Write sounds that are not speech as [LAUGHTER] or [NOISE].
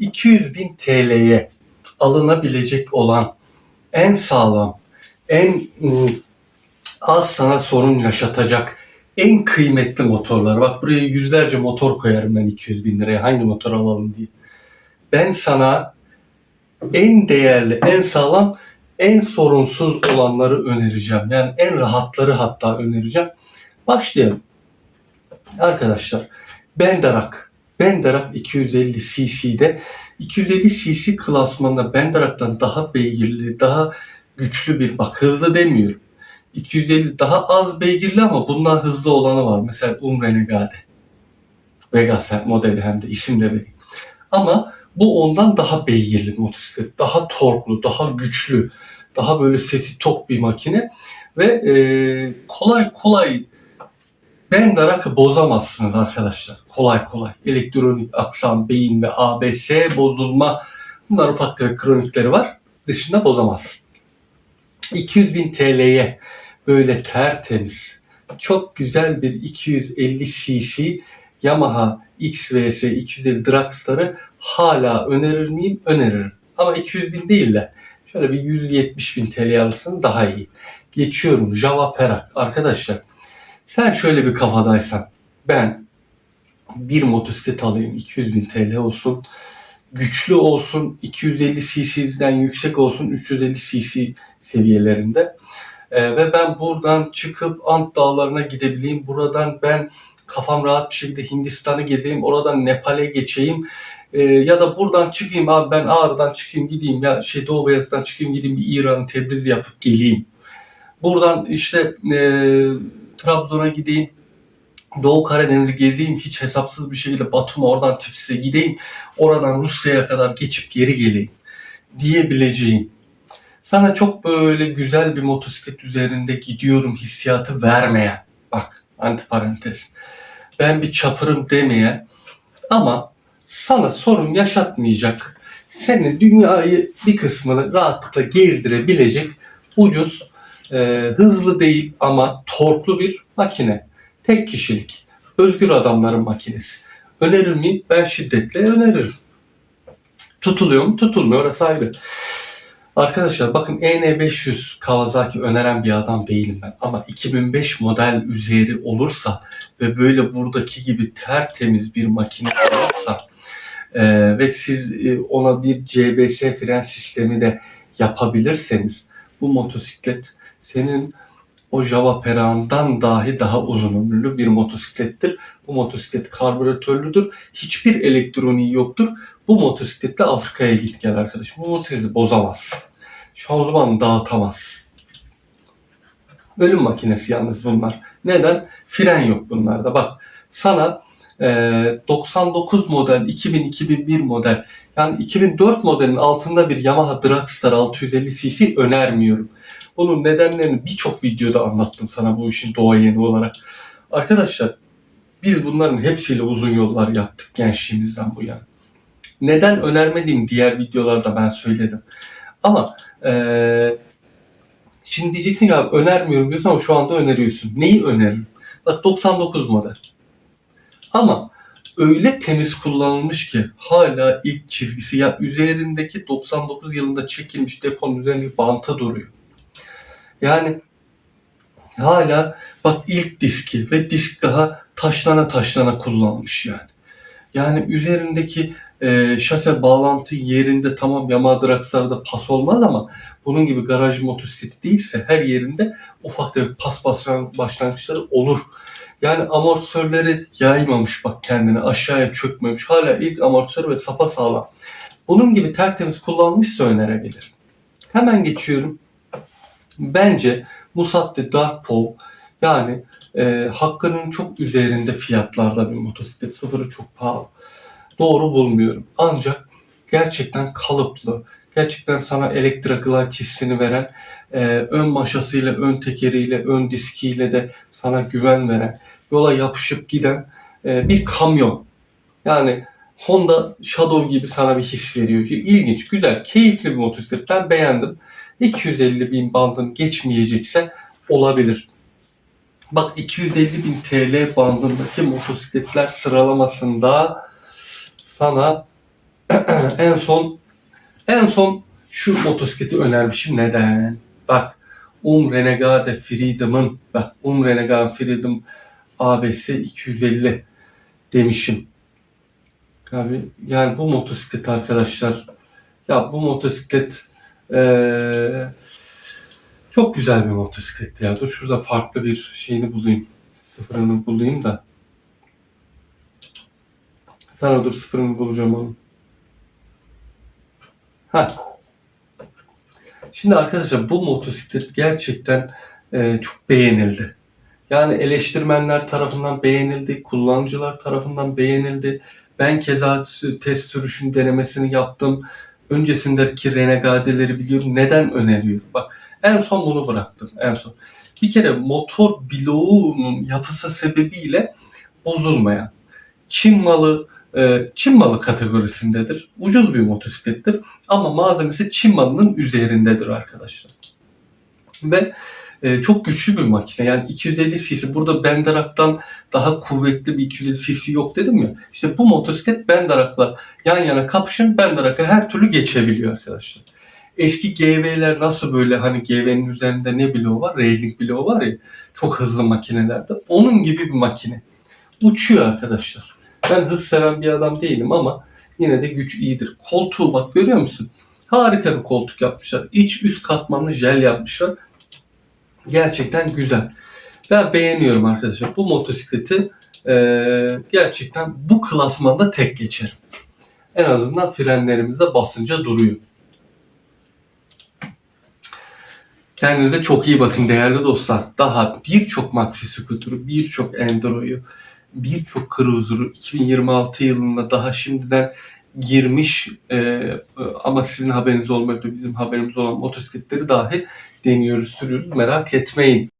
200 bin TL'ye alınabilecek olan en sağlam, en ım, az sana sorun yaşatacak en kıymetli motorlar. Bak buraya yüzlerce motor koyarım ben 200 bin liraya hangi motor alalım diye. Ben sana en değerli, en sağlam, en sorunsuz olanları önereceğim. Yani en rahatları hatta önereceğim. Başlayalım. Arkadaşlar Bendarak. Bendarak 250 cc'de 250 cc klasmanında Bendarak'tan daha beygirli, daha güçlü bir bak hızlı demiyorum. 250 daha az beygirli ama bundan hızlı olanı var. Mesela Um Renegade. Vegas modeli hem de isim de vereyim. Ama bu ondan daha beygirli motosiklet. Daha torklu, daha güçlü, daha böyle sesi tok bir makine. Ve e, kolay kolay Bendarak'ı bozamazsınız arkadaşlar. Kolay kolay. Elektronik aksam, beyin ve ABS bozulma bunlar ufak tefek kronikleri var. Dışında bozamazsın. 200 bin TL'ye böyle tertemiz, çok güzel bir 250 cc Yamaha XVS 250 Dragstar'ı hala önerir miyim? Öneririm. Ama 200 bin değil de şöyle bir 170 bin TL alırsanız daha iyi. Geçiyorum Java Perak. Arkadaşlar sen şöyle bir kafadaysan ben bir motosiklet alayım 200 bin TL olsun. Güçlü olsun 250 cc'den yüksek olsun 350 cc seviyelerinde. Ee, ve ben buradan çıkıp Ant Dağları'na gidebileyim. Buradan ben kafam rahat bir şekilde Hindistan'ı gezeyim. Oradan Nepal'e geçeyim. Ee, ya da buradan çıkayım abi ben Ağrı'dan çıkayım gideyim ya şey Doğu Beyazıt'tan çıkayım gideyim bir İran'ı Tebriz yapıp geleyim. Buradan işte e, Trabzon'a gideyim. Doğu Karadeniz'i gezeyim hiç hesapsız bir şekilde Batum'a oradan Tiflis'e gideyim. Oradan Rusya'ya kadar geçip geri geleyim diyebileceğim sana çok böyle güzel bir motosiklet üzerinde gidiyorum hissiyatı vermeyen, bak antiparantez, ben bir çapırım demeyen ama sana sorun yaşatmayacak, seni dünyayı bir kısmını rahatlıkla gezdirebilecek ucuz, e, hızlı değil ama torklu bir makine. Tek kişilik, özgür adamların makinesi. Önerir miyim? Ben şiddetle öneririm. Tutuluyor mu? Tutulmuyor. Orası ayrı. Arkadaşlar bakın EN500 Kawasaki öneren bir adam değilim ben. Ama 2005 model üzeri olursa ve böyle buradaki gibi tertemiz bir makine olursa e, ve siz e, ona bir CBS fren sistemi de yapabilirseniz bu motosiklet senin o Java Pera'ndan dahi daha uzun ömürlü bir motosiklettir. Bu motosiklet karbüratörlüdür. Hiçbir elektroniği yoktur. Bu motosikletle Afrika'ya git gel arkadaşım. Bu motosikleti bozamaz. Şanzımanı dağıtamaz. Ölüm makinesi yalnız bunlar. Neden? Fren yok bunlarda. Bak sana e, 99 model, 2000-2001 model yani 2004 modelin altında bir Yamaha Dragstar 650 cc önermiyorum. Bunun nedenlerini birçok videoda anlattım sana bu işin doğayeni olarak. Arkadaşlar biz bunların hepsiyle uzun yollar yaptık gençliğimizden bu yana. Neden önermediğim diğer videolarda ben söyledim. Ama ee, şimdi diyeceksin abi önermiyorum diyorsun ama şu anda öneriyorsun. Neyi öneririm? Bak 99 model. Ama öyle temiz kullanılmış ki hala ilk çizgisi ya üzerindeki 99 yılında çekilmiş deponun üzerindeki bantı duruyor. Yani hala bak ilk diski ve disk daha taşlana taşlana kullanmış yani. Yani üzerindeki e, şase bağlantı yerinde tamam Yamaha Dragstar'da pas olmaz ama bunun gibi garaj motosikleti değilse her yerinde ufak tefek pas başlangıçları olur. Yani amortisörleri yaymamış bak kendini aşağıya çökmemiş. Hala ilk amortisör ve sapa sağlam. Bunun gibi tertemiz kullanmışsa önerebilirim. Hemen geçiyorum. Bence Musatti Dark Pole yani e, hakkının çok üzerinde fiyatlarda bir motosiklet. Sıfırı çok pahalı doğru bulmuyorum. Ancak gerçekten kalıplı, gerçekten sana elektroglide hissini veren, e, ön maşasıyla, ön tekeriyle, ön diskiyle de sana güven veren, yola yapışıp giden e, bir kamyon. Yani Honda Shadow gibi sana bir his veriyor. İlginç, güzel, keyifli bir motosiklet. Ben beğendim. 250 bin bandın geçmeyecekse olabilir. Bak 250 bin TL bandındaki motosikletler sıralamasında sana [CLEARS THROAT] en son en son şu motosikleti önermişim. Neden? Bak Um Renegade Freedom'ın bak Um Renegade Freedom ABS 250 demişim. Abi yani bu motosiklet arkadaşlar ya bu motosiklet eee, çok güzel bir motosiklet ya. Dur şurada farklı bir şeyini bulayım. Sıfırını bulayım da. Sana dur sıfırını bulacağım onu. Ha. Şimdi arkadaşlar bu motosiklet gerçekten e, çok beğenildi. Yani eleştirmenler tarafından beğenildi, kullanıcılar tarafından beğenildi. Ben keza test sürüşün denemesini yaptım. Öncesindeki Renegade'leri biliyorum. Neden öneriyorum? Bak en son bunu bıraktım. En son. Bir kere motor bloğunun yapısı sebebiyle bozulmayan, Çin malı e, Çin malı kategorisindedir. Ucuz bir motosiklettir ama malzemesi Çin malının üzerindedir arkadaşlar. Ve e, çok güçlü bir makine. Yani 250 cc. Burada Benderak'tan daha kuvvetli bir 250 cc yok dedim ya. İşte bu motosiklet Benderak'la yan yana kapışın Benderak'a her türlü geçebiliyor arkadaşlar. Eski GV'ler nasıl böyle hani GV'nin üzerinde ne bloğu var? Racing bloğu var ya. Çok hızlı makinelerde. Onun gibi bir makine. Uçuyor arkadaşlar. Ben hız seven bir adam değilim ama yine de güç iyidir. Koltuğu bak görüyor musun? Harika bir koltuk yapmışlar. İç üst katmanlı jel yapmışlar. Gerçekten güzel. Ben beğeniyorum arkadaşlar. Bu motosikleti eee, gerçekten bu klasmanda tek geçerim. En azından frenlerimizde basınca duruyor. Kendinize çok iyi bakın değerli dostlar. Daha birçok maxi scooter'ı, birçok enduro'yu, birçok cruiser'ı 2026 yılında daha şimdiden girmiş e, ama sizin haberiniz da bizim haberimiz olan motosikletleri dahi deniyoruz, sürüyoruz. Merak etmeyin.